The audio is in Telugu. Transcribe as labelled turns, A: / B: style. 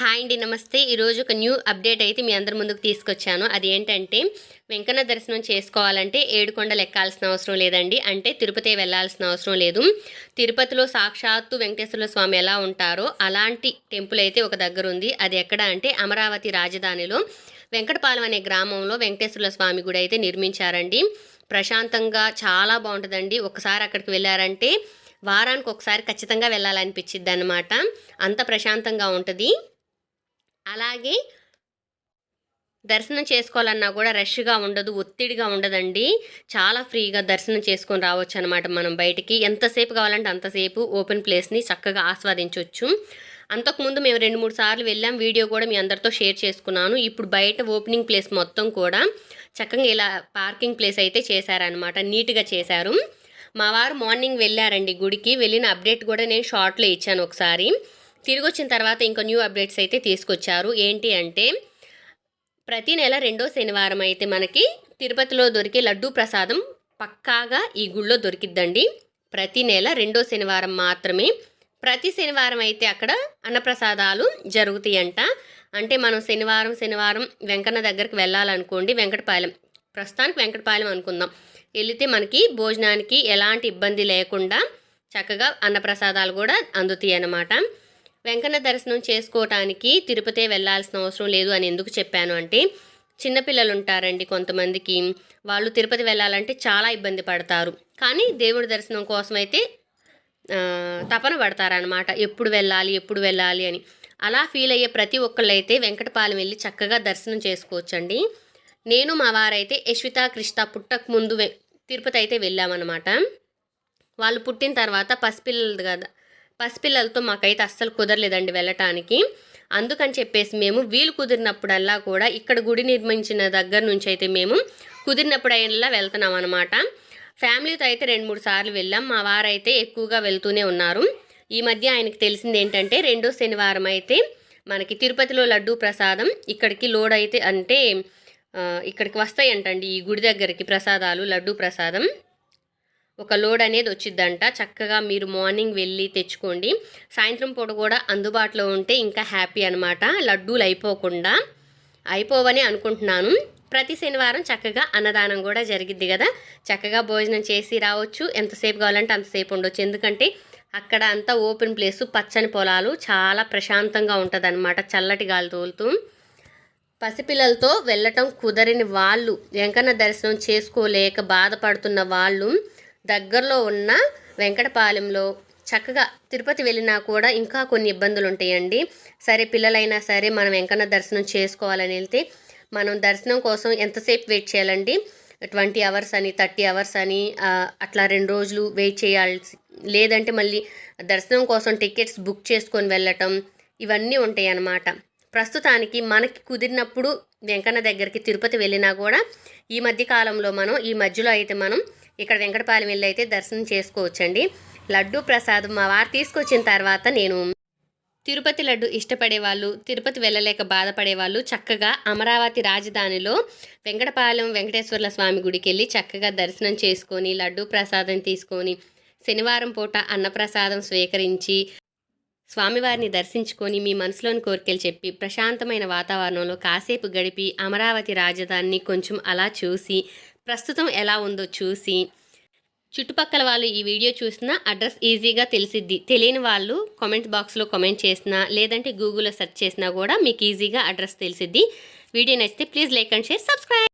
A: హాయ్ అండి నమస్తే. ఈరోజు ఒక న్యూ అప్డేట్ అయితే మీ అందరి ముందుకు తీసుకొచ్చాను. అది ఏంటంటే వెంకన్న దర్శనం చేసుకోవాలంటే ఏడుకొండలు ఎక్కాల్సిన అవసరం లేదండి. అంటే తిరుపతి వెళ్ళాల్సిన అవసరం లేదు. తిరుపతిలో సాక్షాత్తు వెంకటేశ్వర స్వామి ఎలా ఉంటారో అలాంటి టెంపుల్ అయితే ఒక దగ్గర ఉంది. అది ఎక్కడ అంటే అమరావతి రాజధానిలో వెంకటపాలెం అనే గ్రామంలో వెంకటేశ్వర స్వామి గుడి అయితే నిర్మించారండి. ప్రశాంతంగా చాలా బాగుంటుందండి. ఒకసారి అక్కడికి వెళ్ళారంటే వారానికి ఒకసారి ఖచ్చితంగా వెళ్ళాలనిపించిద్ది అనమాట అంత ప్రశాంతంగా ఉంటుంది. అలాగే దర్శనం చేసుకోవాలన్నా కూడా రష్గా ఉండదు ఒత్తిడిగా ఉండదండి. చాలా ఫ్రీగా దర్శనం చేసుకొని రావచ్చు అనమాట మనం బయటికి. ఎంతసేపు కావాలంటే అంతసేపు ఓపెన్ ప్లేస్ని చక్కగా ఆస్వాదించవచ్చు అంతకుముందు మేము రెండు మూడు సార్లు వెళ్ళాం. వీడియో కూడా మీ అందరితో షేర్ చేసుకున్నాను. ఇప్పుడు బయట ఓపెనింగ్ ప్లేస్ మొత్తం కూడా చక్కగా ఇలా పార్కింగ్ ప్లేస్ అయితే చేశారనమాట నీట్గా చేశారు. మా వారు మార్నింగ్ వెళ్ళారండి గుడికి. వెళ్ళిన అప్డేట్ కూడా నేను షార్ట్లో ఇచ్చాను ఒకసారి. తిరిగి వచ్చిన తర్వాత ఇంకా న్యూ అప్డేట్స్ అయితే తీసుకొచ్చారు. ఏంటి అంటే ప్రతి నెల రెండో శనివారం అయితే మనకి తిరుపతిలో దొరికే లడ్డూ ప్రసాదం పక్కాగా ఈ గుళ్ళో దొరికిద్దండి. ప్రతి నెల రెండో శనివారం మాత్రమే. ప్రతి శనివారం అయితే అక్కడ అన్నప్రసాదాలు జరుగుతాయంట. అంటే మనం శనివారం శనివారం వెంకన్న దగ్గరికి వెళ్ళాలనుకోండి వెంకటపాలెం ప్రస్తుతానికి వెంకటపాలెం అనుకుందాం. వెళితే మనకి భోజనానికి ఎలాంటి ఇబ్బంది లేకుండా చక్కగా అన్నప్రసాదాలు కూడా అందుతాయి అన్నమాట వెంకన్న దర్శనం చేసుకోవటానికి తిరుపతి వెళ్ళాల్సిన అవసరం లేదు అని ఎందుకు చెప్పాను అంటే చిన్నపిల్లలు ఉంటారండి కొంతమందికి. వాళ్ళు తిరుపతి వెళ్ళాలంటే చాలా ఇబ్బంది పడతారు. కానీ దేవుడి దర్శనం కోసం అయితే తపన పడతారనమాట ఎప్పుడు వెళ్ళాలి ఎప్పుడు వెళ్ళాలి అని. అలా ఫీల్ అయ్యే ప్రతి ఒక్కళ్ళు అయితే వెంకటపాలెం వెళ్ళి చక్కగా దర్శనం చేసుకోవచ్చండి. నేను మా వారైతే యశ్విత కృష్ణ పుట్టక ముందు తిరుపతి అయితే వెళ్ళామన్నమాట. వాళ్ళు పుట్టిన తర్వాత పసిపిల్లలు కదా పసిపిల్లలతో మాకైతే అస్సలు కుదరలేదండి వెళ్ళటానికి. అందుకని చెప్పేసి మేము వీలు కుదిరినప్పుడల్లా కూడా ఇక్కడ గుడి నిర్మించిన దగ్గర నుంచి అయితే మేము కుదిరినప్పుడల్లా వెళ్తున్నాం అనమాట ఫ్యామిలీతో అయితే రెండు మూడు సార్లు వెళ్ళాం. మా వారైతే ఎక్కువగా వెళ్తూనే ఉన్నారు. ఈ మధ్య ఆయనకి తెలిసింది ఏంటంటే రెండో శనివారం అయితే మనకి తిరుపతిలో లడ్డూ ప్రసాదం ఇక్కడికి లోడ్ అయితే అంటే ఇక్కడికి వస్తాయంటండి ఈ గుడి దగ్గరికి ప్రసాదాలు లడ్డూ ప్రసాదం. ఒక లోడ్ అనేది వచ్చిద్దంట. చక్కగా మీరు మార్నింగ్ వెళ్ళి తెచ్చుకోండి. సాయంత్రం పూట కూడా అందుబాటులో ఉంటే ఇంకా హ్యాపీ అనమాట లడ్డూలు అయిపోకుండా. అయిపోవని అనుకుంటున్నాను. ప్రతి శనివారం చక్కగా అన్నదానం కూడా జరిగిద్ది కదా. చక్కగా భోజనం చేసి రావచ్చు. ఎంతసేపు కావాలంటే అంతసేపు ఉండొచ్చు. ఎందుకంటే అక్కడ అంతా ఓపెన్ ప్లేసు పచ్చని పొలాలు చాలా ప్రశాంతంగా ఉంటుంది చల్లటి గాలి తోలుతూ. పసిపిల్లలతో వెళ్ళటం కుదరని వాళ్ళు వెంకన్న దర్శనం చేసుకోలేక బాధపడుతున్న వాళ్ళు దగ్గరలో ఉన్న వెంకటపాలెంలో చక్కగా తిరుపతి వెళ్ళినా కూడా ఇంకా కొన్ని ఇబ్బందులు ఉంటాయండి సరే పిల్లలైనా సరే మనం వెంకన్న దర్శనం చేసుకోవాలని వెళ్తే మనం దర్శనం కోసం ఎంతసేపు వెయిట్ చేయాలండి? ట్వంటీ అవర్స్ అని థర్టీ అవర్స్ అని అట్లా రెండు రోజులు వెయిట్ చేయాల్సి లేదంటే మళ్ళీ దర్శనం కోసం టికెట్స్ బుక్ చేసుకొని వెళ్ళటం ఇవన్నీ ఉంటాయి అన్నమాట ప్రస్తుతానికి మనకి కుదిరినప్పుడు వెంకన్న దగ్గరికి తిరుపతి వెళ్ళినా కూడా ఈ మధ్య కాలంలో మనం ఈ మధ్యలో అయితే మనం ఇక్కడ వెంకటపాలెం వెళ్ళి అయితే దర్శనం చేసుకోవచ్చండి. లడ్డు ప్రసాదం మా వారు తీసుకొచ్చిన తర్వాత నేను తిరుపతి లడ్డు ఇష్టపడే వాళ్ళు తిరుపతి వెళ్ళలేక బాధపడే వాళ్ళు చక్కగా అమరావతి రాజధానిలో వెంకటపాలెం వెంకటేశ్వర్ల స్వామి గుడికి వెళ్ళి చక్కగా దర్శనం చేసుకొని లడ్డు ప్రసాదం తీసుకొని శనివారం పూట అన్నప్రసాదం స్వీకరించి స్వామివారిని దర్శించుకొని మీ మనసులోని కోరికలు చెప్పి ప్రశాంతమైన వాతావరణంలో కాసేపు గడిపి అమరావతి రాజధానిని కొంచెం అలా చూసి ప్రస్తుతం ఎలా ఉందో చూసి చుట్టుపక్కల వాళ్ళు ఈ వీడియో చూసినా అడ్రస్ ఈజీగా తెలిసిద్ది. తెలియని వాళ్ళు కామెంట్ బాక్స్లో కామెంట్ చేసినా లేదంటే గూగుల్లో సెర్చ్ చేసినా కూడా మీకు ఈజీగా అడ్రస్ తెలిసిద్ది. వీడియో నచ్చితే please like and share subscribe.